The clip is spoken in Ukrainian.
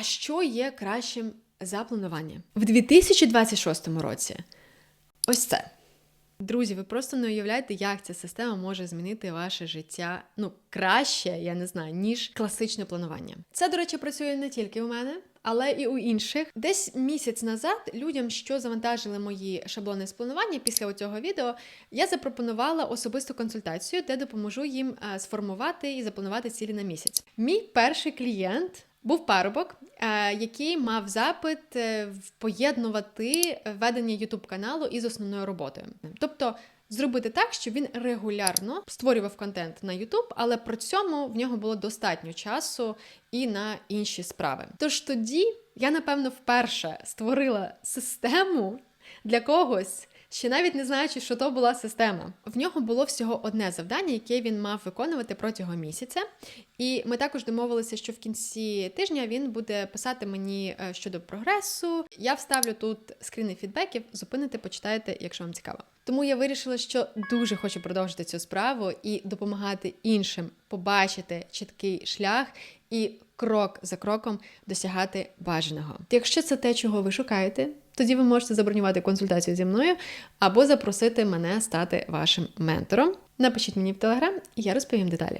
А що є кращим за планування? В 2026 році ось це. Друзі, ви просто не уявляєте, як ця система може змінити ваше життя ну краще, я не знаю, ніж класичне планування. Це, до речі, працює не тільки у мене. Але і у інших десь місяць назад людям, що завантажили мої шаблони з планування після цього відео, я запропонувала особисту консультацію, де допоможу їм е, сформувати і запланувати цілі на місяць. Мій перший клієнт був парубок, е, який мав запит е, поєднувати ведення youtube каналу із основною роботою. Тобто зробити так, щоб він регулярно створював контент на YouTube, але при цьому в нього було достатньо часу і на інші справи. Тож тоді я, напевно, вперше створила систему для когось. Ще навіть не знаючи, що то була система. В нього було всього одне завдання, яке він мав виконувати протягом місяця. І ми також домовилися, що в кінці тижня він буде писати мені е, щодо прогресу. Я вставлю тут скріни фідбеків, зупините, почитайте, якщо вам цікаво. Тому я вирішила, що дуже хочу продовжити цю справу і допомагати іншим побачити чіткий шлях і крок за кроком досягати бажаного. Якщо це те, чого ви шукаєте, тоді ви можете забронювати консультацію зі мною або запросити мене стати вашим ментором. Напишіть мені в телеграм, і я розповім деталі.